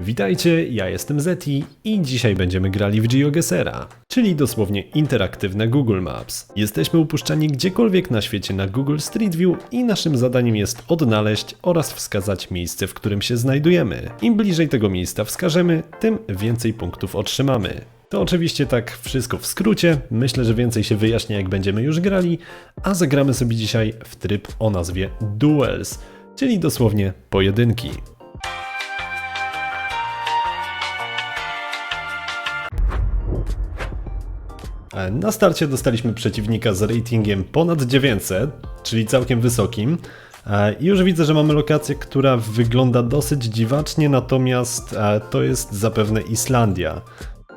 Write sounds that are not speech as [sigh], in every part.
Witajcie, ja jestem Zeti i dzisiaj będziemy grali w GeoGesera, czyli dosłownie interaktywne Google Maps. Jesteśmy upuszczani gdziekolwiek na świecie na Google Street View i naszym zadaniem jest odnaleźć oraz wskazać miejsce, w którym się znajdujemy. Im bliżej tego miejsca wskażemy, tym więcej punktów otrzymamy. To oczywiście tak wszystko w skrócie, myślę, że więcej się wyjaśni jak będziemy już grali, a zagramy sobie dzisiaj w tryb o nazwie Duels, czyli dosłownie pojedynki. Na starcie dostaliśmy przeciwnika z ratingiem ponad 900, czyli całkiem wysokim. E, I już widzę, że mamy lokację, która wygląda dosyć dziwacznie, natomiast e, to jest zapewne Islandia.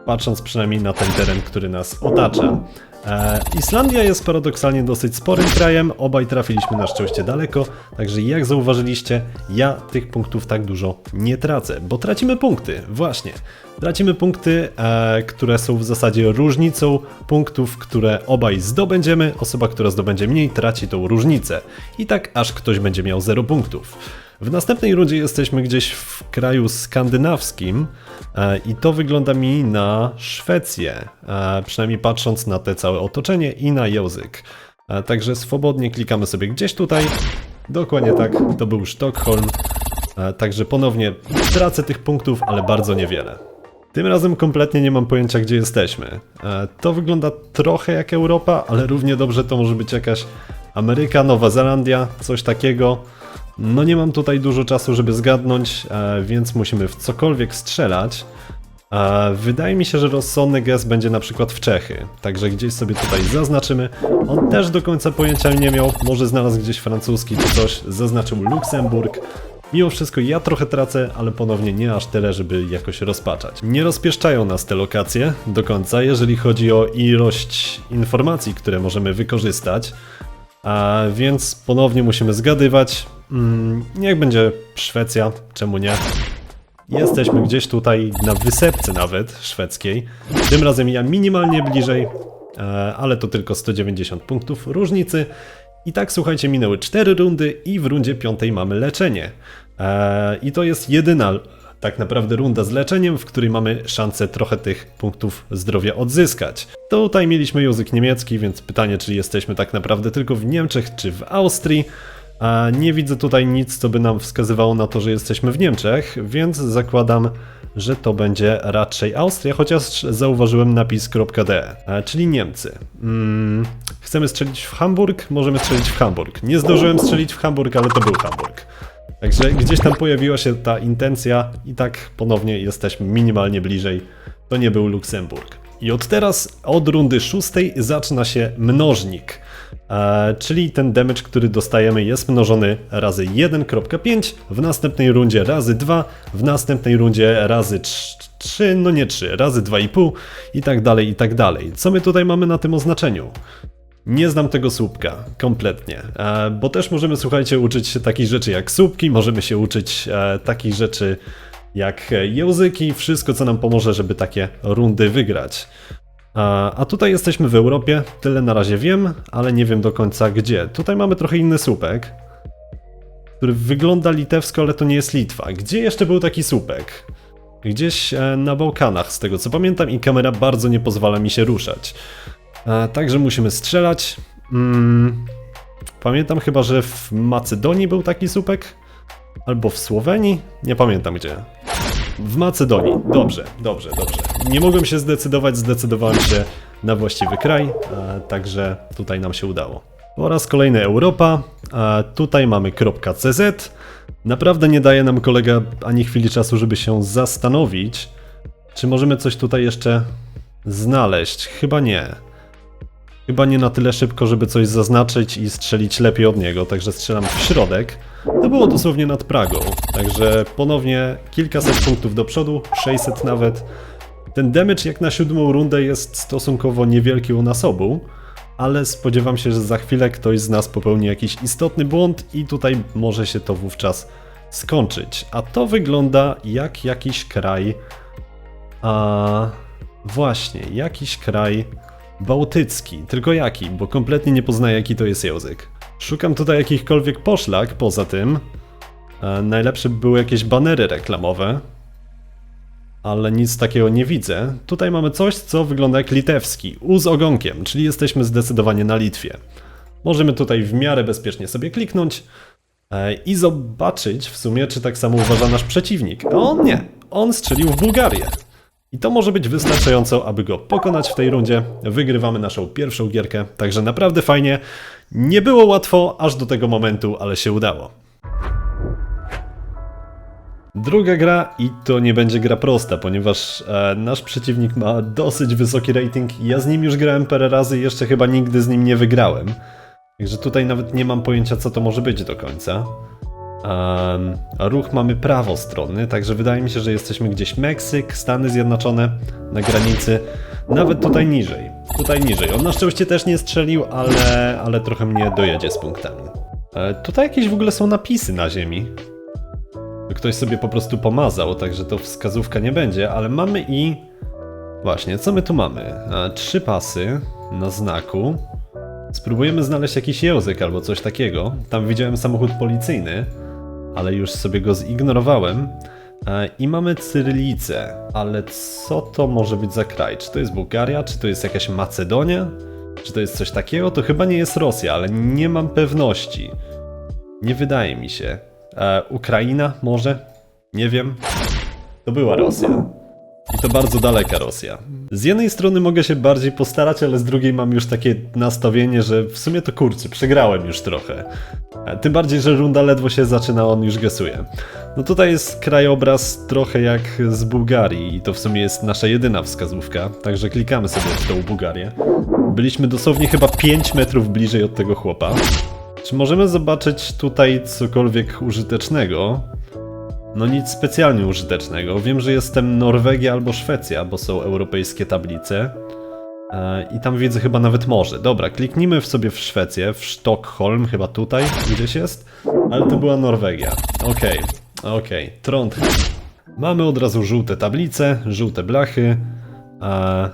Patrząc przynajmniej na ten teren, który nas otacza. E, Islandia jest paradoksalnie dosyć sporym krajem, obaj trafiliśmy na szczęście daleko, także jak zauważyliście, ja tych punktów tak dużo nie tracę, bo tracimy punkty, właśnie. Tracimy punkty, e, które są w zasadzie różnicą punktów, które obaj zdobędziemy. Osoba, która zdobędzie mniej, traci tą różnicę. I tak aż ktoś będzie miał 0 punktów. W następnej rundzie jesteśmy gdzieś w kraju skandynawskim e, i to wygląda mi na Szwecję, e, przynajmniej patrząc na te całe otoczenie i na język. E, Także swobodnie klikamy sobie gdzieś tutaj. Dokładnie tak, to był Sztokholm. Także ponownie tracę tych punktów, ale bardzo niewiele. Tym razem kompletnie nie mam pojęcia, gdzie jesteśmy. To wygląda trochę jak Europa, ale równie dobrze to może być jakaś Ameryka, Nowa Zelandia, coś takiego. No nie mam tutaj dużo czasu, żeby zgadnąć, e, więc musimy w cokolwiek strzelać. E, Wydaje mi się, że rozsądny gest będzie na przykład w Czechy, także gdzieś sobie tutaj zaznaczymy. On też do końca pojęcia nie miał, może znalazł gdzieś francuski czy coś, zaznaczył Luksemburg. Mimo wszystko ja trochę tracę, ale ponownie nie aż tyle, żeby jakoś rozpaczać. Nie rozpieszczają nas te lokacje do końca, jeżeli chodzi o ilość informacji, które możemy wykorzystać. A więc ponownie musimy zgadywać. Mm, niech będzie Szwecja, czemu nie? Jesteśmy gdzieś tutaj na wysepce nawet szwedzkiej. Tym razem ja minimalnie bliżej, e, ale to tylko 190 punktów różnicy. I tak słuchajcie, minęły 4 rundy i w rundzie 5 mamy leczenie. E, I to jest jedyna tak naprawdę runda z leczeniem, w której mamy szansę trochę tych punktów zdrowia odzyskać. Tutaj mieliśmy język niemiecki, więc pytanie, czy jesteśmy tak naprawdę tylko w Niemczech czy w Austrii. Nie widzę tutaj nic, co by nam wskazywało na to, że jesteśmy w Niemczech, więc zakładam, że to będzie raczej Austria, chociaż zauważyłem napis .de, e, czyli Niemcy. Mm, chcemy strzelić w Hamburg? Możemy strzelić w Hamburg. Nie zdążyłem strzelić w Hamburg, ale to był Hamburg. Także gdzieś tam pojawiła się ta intencja i tak ponownie jesteśmy minimalnie bliżej. To nie był Luksemburg. I od teraz, od rundy szóstej zaczyna się mnożnik. E, czyli ten damage, który dostajemy jest mnożony razy 1.5, w następnej rundzie razy 2, w następnej rundzie razy 3, no nie 3, razy 2,5 i tak dalej, i tak dalej. Co my tutaj mamy na tym oznaczeniu? Nie znam tego słupka kompletnie, e, bo też możemy, słuchajcie, uczyć się takich rzeczy jak słupki, możemy się uczyć e, takich rzeczy jak języki, wszystko co nam pomoże, żeby takie rundy wygrać. A, tutaj jesteśmy w Europie, tyle na razie wiem, ale nie wiem do końca gdzie. Tutaj mamy trochę inny słupek, który wygląda litewsko, ale to nie jest Litwa. Gdzie jeszcze był taki słupek? Gdzieś e, na Bałkanach, z tego co pamiętam, i kamera bardzo nie pozwala mi się ruszać. E, Także musimy strzelać. Mm, pamiętam chyba, że w Macedonii był taki słupek. Albo w Słowenii? Nie pamiętam gdzie. W Macedonii. Dobrze, dobrze, dobrze. Nie mogłem się zdecydować, zdecydowałem się na właściwy kraj, także tutaj nam się udało. Po raz kolejny Europa. Tutaj mamy .cz. Naprawdę nie daje nam kolega ani chwili czasu, żeby się zastanowić, czy możemy coś tutaj jeszcze znaleźć. Chyba nie. Chyba nie na tyle szybko, żeby coś zaznaczyć i strzelić lepiej od niego, także strzelam w środek. To było dosłownie nad Pragą, także ponownie kilkaset punktów do przodu, 600 nawet. Ten damage jak na siódmą rundę jest stosunkowo niewielki u nas obu, ale spodziewam się, że za chwilę ktoś z nas popełni jakiś istotny błąd i tutaj może się to wówczas skończyć. A to wygląda jak jakiś kraj... A właśnie, jakiś kraj bałtycki. Tylko jaki? Bo kompletnie nie poznaję jaki to jest język. Szukam tutaj jakichkolwiek poszlak poza tym. E, najlepsze by były jakieś banery reklamowe. ale nic takiego nie widzę. Tutaj mamy coś, co wygląda jak litewski, U z ogonkiem, czyli jesteśmy zdecydowanie na Litwie. Możemy tutaj w miarę bezpiecznie sobie kliknąć e, i zobaczyć w sumie, czy tak samo uważa nasz przeciwnik. A on nie, on strzelił w Bułgarię. I to może być wystarczająco, aby go pokonać w tej rundzie. Wygrywamy naszą pierwszą gierkę, także naprawdę fajnie. Nie było łatwo aż do tego momentu, ale się udało. Druga gra i to nie będzie gra prosta, ponieważ e, nasz przeciwnik ma dosyć wysoki rating. Ja z nim już grałem parę razy i jeszcze chyba nigdy z nim nie wygrałem. Także tutaj nawet nie mam pojęcia, co to może być do końca. A ruch mamy prawostronny, także wydaje mi się, że jesteśmy gdzieś Meksyk, Stany Zjednoczone na granicy, nawet tutaj niżej. Tutaj niżej. On na szczęście też nie strzelił, ale, ale trochę mnie dojedzie z punktami. E, tutaj jakieś w ogóle są napisy na ziemi. Ktoś sobie po prostu pomazał, także to wskazówka nie będzie, ale mamy i... Właśnie, co my tu mamy? E, Trzy pasy na znaku. Spróbujemy znaleźć jakiś język albo coś takiego. Tam widziałem samochód policyjny, ale już sobie go zignorowałem. E, I mamy cyrylicę, ale co to może być za kraj? Czy to jest Bułgaria, czy to jest jakaś Macedonia? Czy to jest coś takiego? To chyba nie jest Rosja, ale nie mam pewności. Nie wydaje mi się. E, Ukraina może? Nie wiem. To była Rosja. I to bardzo daleka Rosja. Z jednej strony mogę się bardziej postarać, ale z drugiej mam już takie nastawienie, że w sumie to kurczę, przegrałem już trochę. Tym bardziej, że runda ledwo się zaczyna, on już gesuje. No tutaj jest krajobraz trochę jak z Bułgarii i to w sumie jest nasza jedyna wskazówka, także klikamy sobie w tą Bułgarię. Byliśmy dosłownie chyba 5 metrów bliżej od tego chłopa. Czy możemy zobaczyć tutaj cokolwiek użytecznego? No nic specjalnie użytecznego. Wiem, że jestem Norwegia albo Szwecja, bo są europejskie tablice. E, I tam widzę chyba nawet morze. Dobra, kliknijmy w sobie w Szwecję, w Sztokholm, chyba tutaj gdzieś jest. Ale to była Norwegia. Okej, okej, Trondheim. Mamy od razu żółte tablice, żółte blachy. E,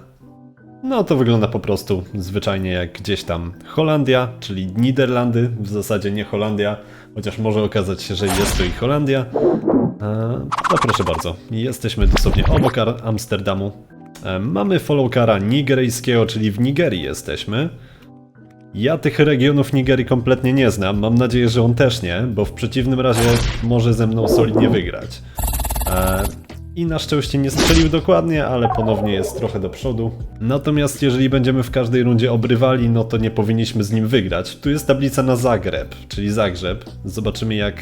no to wygląda po prostu zwyczajnie jak gdzieś tam Holandia, czyli Niderlandy, w zasadzie nie Holandia, chociaż może okazać się, że jest to i Holandia. E, No proszę bardzo, jesteśmy dosłownie obok Amsterdamu. E, Mamy followcara nigeryjskiego, czyli w Nigerii jesteśmy. Ja tych regionów Nigerii kompletnie nie znam, mam nadzieję, że on też nie, bo w przeciwnym razie może ze mną solidnie wygrać. E, I na szczęście nie strzelił dokładnie, ale ponownie jest trochę do przodu. Natomiast jeżeli będziemy w każdej rundzie obrywali, no to nie powinniśmy z nim wygrać. Tu jest tablica na Zagreb, czyli Zagrzeb. Zobaczymy jak,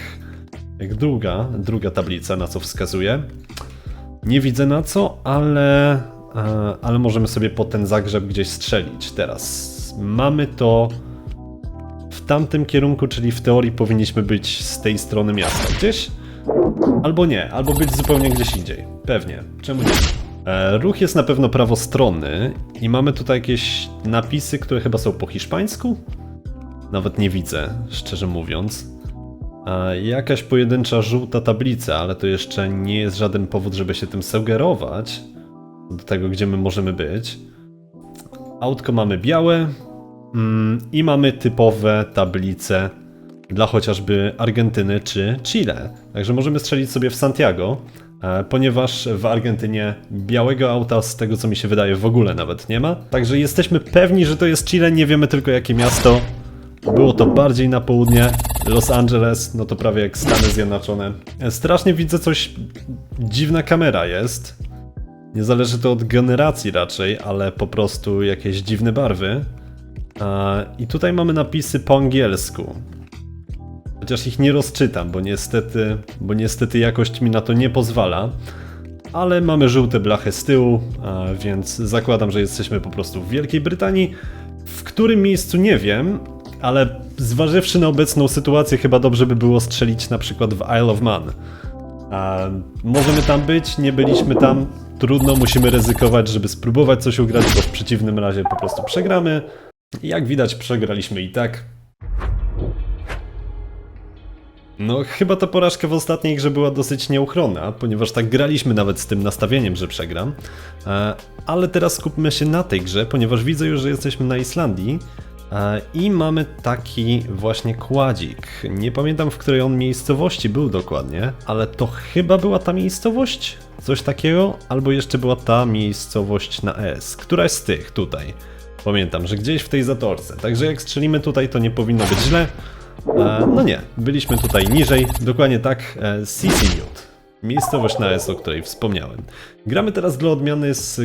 jak długa, druga tablica, na co wskazuje. Nie widzę na co, ale, e, ale możemy sobie po ten Zagrzeb gdzieś strzelić. Teraz mamy to w tamtym kierunku, czyli w teorii powinniśmy być z tej strony miasta gdzieś. Albo nie, albo być zupełnie gdzieś indziej. Pewnie. Czemu nie? E, ruch jest na pewno prawostronny i mamy tutaj jakieś napisy, które chyba są po hiszpańsku? Nawet nie widzę, szczerze mówiąc. Jakaś pojedyncza żółta tablica, ale to jeszcze nie jest żaden powód, żeby się tym sugerować do tego, gdzie my możemy być. Autko mamy białe mm, i mamy typowe tablice dla chociażby Argentyny czy Chile. Także możemy strzelić sobie w Santiago, e, ponieważ w Argentynie białego auta, z tego co mi się wydaje, w ogóle nawet nie ma. Także jesteśmy pewni, że to jest Chile, nie wiemy tylko jakie miasto. Było to bardziej na południe. Los Angeles, no to prawie jak Stany Zjednoczone. Strasznie widzę coś. Dziwna kamera jest. Nie zależy to od generacji raczej, ale po prostu jakieś dziwne barwy. I tutaj mamy napisy po angielsku. Chociaż ich nie rozczytam, bo niestety, bo niestety jakość mi na to nie pozwala. Ale mamy żółte blachy z tyłu, więc zakładam, że jesteśmy po prostu w Wielkiej Brytanii. W którym miejscu nie wiem, ale zważywszy na obecną sytuację, chyba dobrze by było strzelić na przykład w Isle of Man. A możemy tam być, nie byliśmy tam. Trudno, musimy ryzykować, żeby spróbować coś ugrać, bo w przeciwnym razie po prostu przegramy. Jak widać, przegraliśmy i tak. No, chyba ta porażka w ostatniej grze była dosyć nieuchronna, ponieważ tak graliśmy nawet z tym nastawieniem, że przegram. E, Ale teraz skupmy się na tej grze, ponieważ widzę już, że jesteśmy na Islandii I mamy taki właśnie kładzik. Nie pamiętam w której on miejscowości był dokładnie, ale to chyba była ta miejscowość? Coś takiego? Albo jeszcze była ta miejscowość na S. Któraś z tych tutaj. Pamiętam, że gdzieś w tej zatorce. Także jak strzelimy tutaj, to nie powinno być źle. No nie, byliśmy tutaj niżej. Dokładnie tak. E, Sisimiut. Miejscowość na S, o której wspomniałem. Gramy teraz dla odmiany z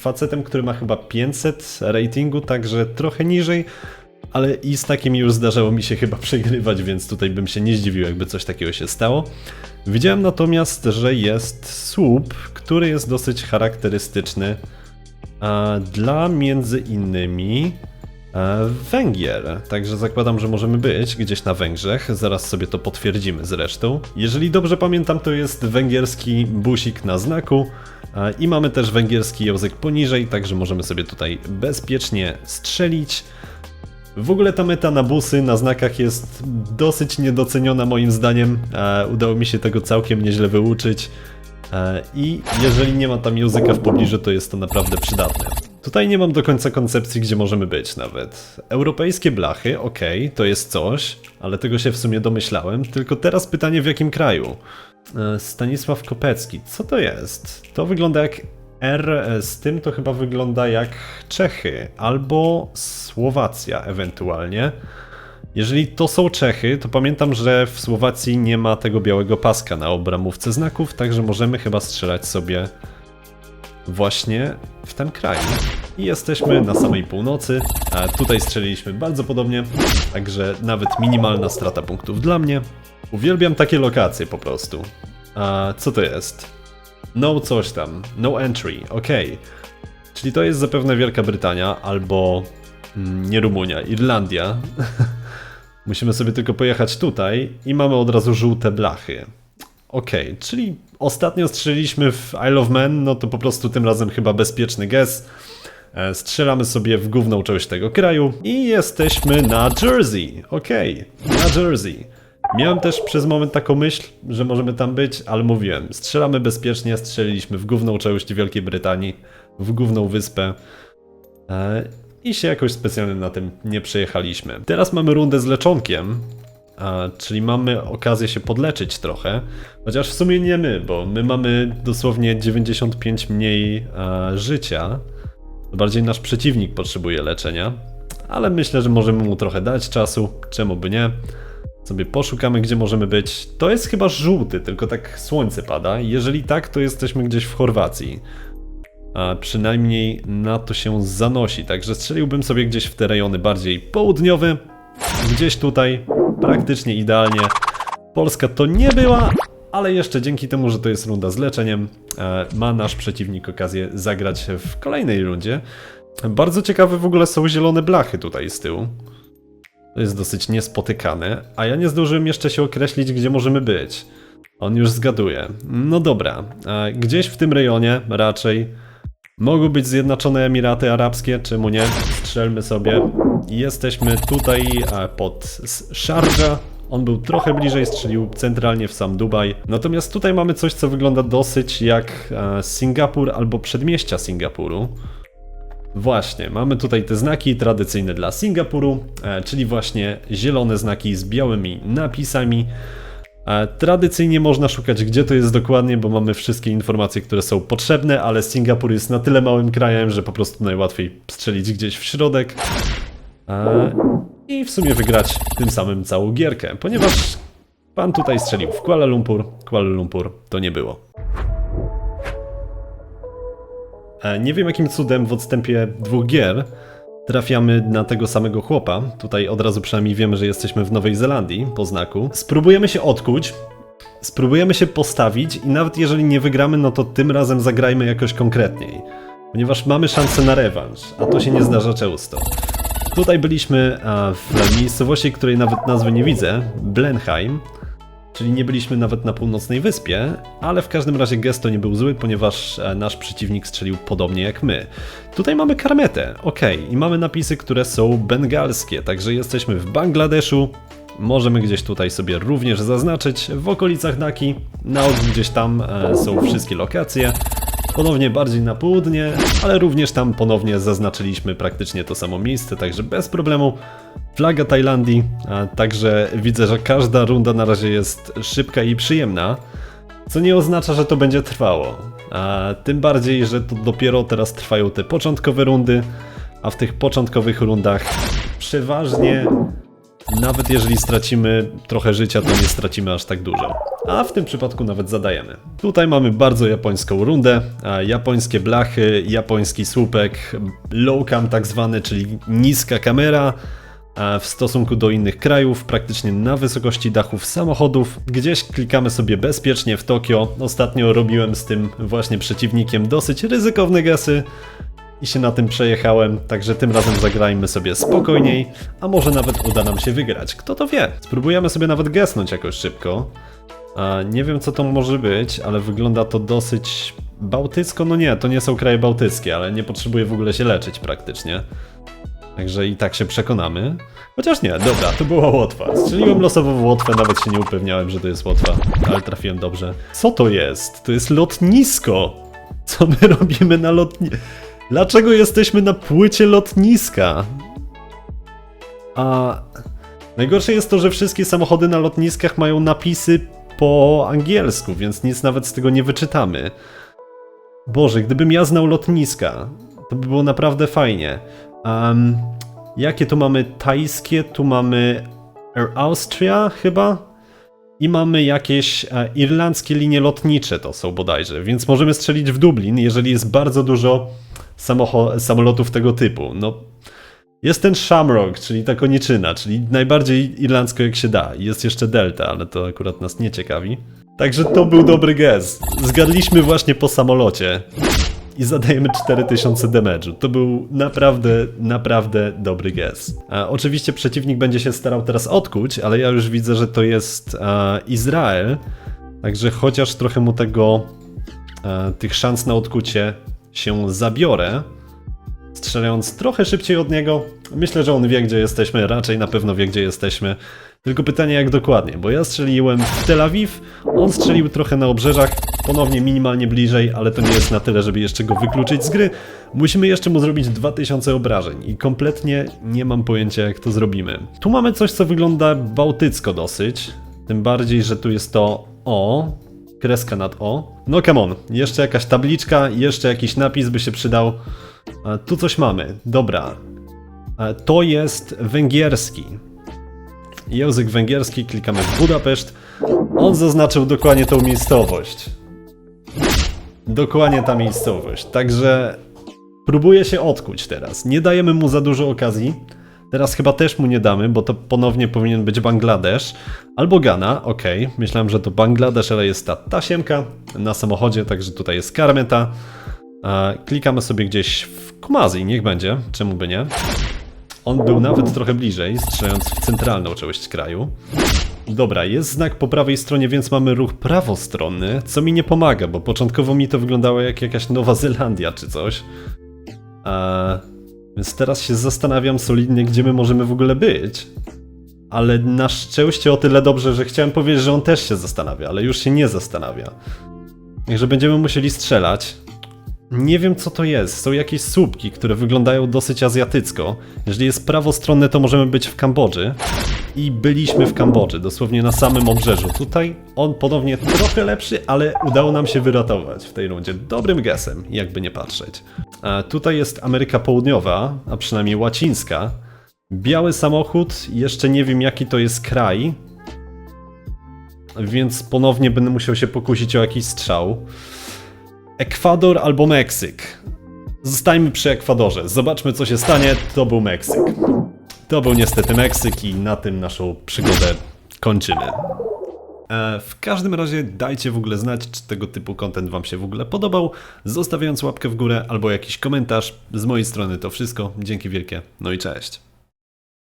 facetem, który ma chyba 500 ratingu, także trochę niżej, ale i z takim już zdarzało mi się chyba [laughs] przegrywać, więc tutaj bym się nie zdziwił, jakby coś takiego się stało. Widziałem natomiast, że jest słup, który jest dosyć charakterystyczny dla między innymi Węgier. Także zakładam, że możemy być gdzieś na Węgrzech. Zaraz sobie to potwierdzimy zresztą. Jeżeli dobrze pamiętam, to jest węgierski busik na znaku. I mamy też węgierski język poniżej, także możemy sobie tutaj bezpiecznie strzelić. W ogóle ta meta na busy na znakach jest dosyć niedoceniona moim zdaniem. Udało mi się tego całkiem nieźle wyuczyć. I jeżeli nie ma tam języka w pobliżu, to jest to naprawdę przydatne. Tutaj nie mam do końca koncepcji, gdzie możemy być nawet. Europejskie blachy, okej, to jest coś, ale tego się w sumie domyślałem. Tylko teraz pytanie w jakim kraju? E, Stanisław Kopecki, co to jest? To wygląda jak R, e, z tym to chyba wygląda jak Czechy albo Słowacja ewentualnie. Jeżeli to są Czechy, to pamiętam, że w Słowacji nie ma tego białego paska na obramówce znaków, także możemy chyba strzelać sobie właśnie w ten kraj. I jesteśmy na samej północy. A tutaj strzeliliśmy bardzo podobnie, także nawet minimalna strata punktów dla mnie. Uwielbiam takie lokacje po prostu. A co to jest? No coś tam, no entry, okej. Czyli to jest zapewne Wielka Brytania albo mm, nie Rumunia, Irlandia. [laughs] Musimy sobie tylko pojechać tutaj i mamy od razu żółte blachy. Okej, czyli ostatnio strzeliliśmy w Isle of Man, no to po prostu tym razem chyba bezpieczny guess. E, Strzelamy sobie w główną część tego kraju i jesteśmy na Jersey. Okej, na Jersey. Miałem też przez moment taką myśl, że możemy tam być, ale mówiłem, strzelamy bezpiecznie, strzeliliśmy w główną część Wielkiej Brytanii, w główną wyspę. E, I się jakoś specjalnie na tym nie przejechaliśmy. Teraz mamy rundę z leczonkiem, czyli mamy okazję się podleczyć trochę, chociaż w sumie nie my, bo my mamy dosłownie 95 mniej a, życia. Bardziej nasz przeciwnik potrzebuje leczenia, ale myślę, że możemy mu trochę dać czasu, czemu by nie. Sobie poszukamy, gdzie możemy być. To jest chyba żółty, tylko tak słońce pada. Jeżeli tak, to jesteśmy gdzieś w Chorwacji. A przynajmniej na to się zanosi, także strzeliłbym sobie gdzieś w te rejony bardziej południowe. Gdzieś tutaj, praktycznie idealnie. Polska to nie była, ale jeszcze dzięki temu, że to jest runda z leczeniem, e, ma nasz przeciwnik okazję zagrać w kolejnej rundzie. Bardzo ciekawe w ogóle są zielone blachy tutaj z tyłu. To jest dosyć niespotykane, a ja nie zdążyłem jeszcze się określić, gdzie możemy być. On już zgaduje. No dobra, gdzieś w tym rejonie raczej mogą być Zjednoczone Emiraty Arabskie, czemu nie? Strzelmy sobie. Jesteśmy tutaj pod Sharjah. On był trochę bliżej, strzelił centralnie w sam Dubaj. Natomiast tutaj mamy coś, co wygląda dosyć jak e, Singapur albo przedmieścia Singapuru. Właśnie, mamy tutaj te znaki tradycyjne dla Singapuru, e, czyli właśnie zielone znaki z białymi napisami. E, Tradycyjnie można szukać, gdzie to jest dokładnie, bo mamy wszystkie informacje, które są potrzebne, ale Singapur jest na tyle małym krajem, że po prostu najłatwiej strzelić gdzieś w środek e, i w sumie wygrać tym samym całą gierkę, ponieważ pan tutaj strzelił w Kuala Lumpur, Kuala Lumpur to nie było. Nie wiem jakim cudem w odstępie dwóch gier trafiamy na tego samego chłopa. Tutaj od razu przynajmniej wiemy, że jesteśmy w Nowej Zelandii po znaku. Spróbujemy się odkuć, spróbujemy się postawić i nawet jeżeli nie wygramy, no to tym razem zagrajmy jakoś konkretniej. Ponieważ mamy szansę na rewanż, a to się nie zdarza często. Tutaj byliśmy a, w miejscowości, której nawet nazwy nie widzę, Blenheim. Czyli nie byliśmy nawet na północnej wyspie, ale w każdym razie gest to nie był zły, ponieważ e, nasz przeciwnik strzelił podobnie jak my. Tutaj mamy karmetę, ok, i mamy napisy, które są bengalskie, także jesteśmy w Bangladeszu. Możemy gdzieś tutaj sobie również zaznaczyć w okolicach Daki. Na ogół gdzieś tam e, są wszystkie lokacje. ponownie bardziej na południe, ale również tam ponownie zaznaczyliśmy praktycznie to samo miejsce, także bez problemu. Flaga Tajlandii, a także widzę, że każda runda na razie jest szybka i przyjemna, co nie oznacza, że to będzie trwało. A tym bardziej, że to dopiero teraz trwają te początkowe rundy, a w tych początkowych rundach przeważnie nawet jeżeli stracimy trochę życia, to nie stracimy aż tak dużo. A w tym przypadku nawet zadajemy. Tutaj mamy bardzo japońską rundę. a Japońskie blachy, japoński słupek, low cam tak zwany, czyli niska kamera. W stosunku do innych krajów, praktycznie na wysokości dachów samochodów, gdzieś klikamy sobie bezpiecznie w Tokio. Ostatnio robiłem z tym właśnie przeciwnikiem dosyć ryzykowne gasy, i się na tym przejechałem, także tym razem zagrajmy sobie spokojniej, a może nawet uda nam się wygrać, kto to wie. Spróbujemy sobie nawet gesnąć jakoś szybko. Nie wiem co to może być, ale wygląda to dosyć bałtycko, no nie, to nie są kraje bałtyckie, ale nie potrzebuję w ogóle się leczyć praktycznie. Także i tak się przekonamy. Chociaż nie, dobra, to była Łotwa. Strzeliłem losowo w Łotwę, nawet się nie upewniałem, że to jest Łotwa, ale trafiłem dobrze. Co to jest? To jest lotnisko! Co my [laughs] robimy na lotnisku? Dlaczego jesteśmy na płycie lotniska? A najgorsze jest to, że wszystkie samochody na lotniskach mają napisy po angielsku, więc nic nawet z tego nie wyczytamy. Boże, gdybym ja znał lotniska, to by było naprawdę fajnie. Um, jakie tu mamy tajskie? Tu mamy Air Austria chyba? I mamy jakieś e, irlandzkie linie lotnicze, to są bodajże, więc możemy strzelić w Dublin, jeżeli jest bardzo dużo samolotów tego typu. No, jest ten Shamrock, czyli ta koniczyna, czyli najbardziej irlandzko jak się da. Jest jeszcze Delta, ale to akurat nas nie ciekawi. Także to był dobry gest. Zgadliśmy właśnie po samolocie. I zadajemy 4000 damage'u. To był naprawdę, naprawdę dobry gest. A oczywiście przeciwnik będzie się starał teraz odkuć, ale ja już widzę, że to jest Izrael. Także chociaż trochę mu tego, tych szans na odkucie się zabiorę, strzelając trochę szybciej od niego. Myślę, że on wie, gdzie jesteśmy, raczej na pewno wie, gdzie jesteśmy. Tylko pytanie, jak dokładnie, bo ja strzeliłem w Tel Awiw, on strzelił trochę na obrzeżach, ponownie minimalnie bliżej, ale to nie jest na tyle, żeby jeszcze go wykluczyć z gry. Musimy jeszcze mu zrobić 2000 obrażeń i kompletnie nie mam pojęcia, jak to zrobimy. Tu mamy coś, co wygląda bałtycko dosyć, tym bardziej, że tu jest to O, kreska nad O. No come on, jeszcze jakaś tabliczka, jeszcze jakiś napis by się przydał. A, tu coś mamy, dobra. A, to jest węgierski. Język węgierski, klikamy w Budapeszt. On zaznaczył dokładnie tą miejscowość. Dokładnie ta miejscowość. Także próbuję się odkuć teraz. Nie dajemy mu za dużo okazji. Teraz chyba też mu nie damy, bo to ponownie powinien być Bangladesz albo Ghana. Ok, myślałem, że to Bangladesz, ale jest ta tasiemka na samochodzie, także tutaj jest karmeta. E, Klikamy sobie gdzieś w Kumasi, niech będzie, czemu by nie. On był nawet trochę bliżej, strzelając w centralną część kraju. Dobra, jest znak po prawej stronie, więc mamy ruch prawostronny, co mi nie pomaga, bo początkowo mi to wyglądało jak jakaś Nowa Zelandia czy coś. Eee, więc teraz się zastanawiam solidnie, gdzie my możemy w ogóle być. Ale na szczęście o tyle dobrze, że chciałem powiedzieć, że on też się zastanawia, ale już się nie zastanawia. Także będziemy musieli strzelać. Nie wiem co to jest. Są jakieś słupki, które wyglądają dosyć azjatycko. Jeżeli jest prawostronne, to możemy być w Kambodży. I byliśmy w Kambodży, dosłownie na samym obrzeżu. Tutaj on ponownie trochę lepszy, ale udało nam się wyratować w tej rundzie. Dobrym gesem, jakby nie patrzeć. A tutaj jest Ameryka Południowa, a przynajmniej łacińska. Biały samochód, jeszcze nie wiem jaki to jest kraj. Więc ponownie będę musiał się pokusić o jakiś strzał. Ekwador albo Meksyk. Zostańmy przy Ekwadorze. Zobaczmy, co się stanie. To był Meksyk. To był niestety Meksyk i na tym naszą przygodę kończymy. E, W każdym razie dajcie w ogóle znać, czy tego typu content Wam się w ogóle podobał, zostawiając łapkę w górę albo jakiś komentarz. Z mojej strony to wszystko. Dzięki wielkie, no i cześć.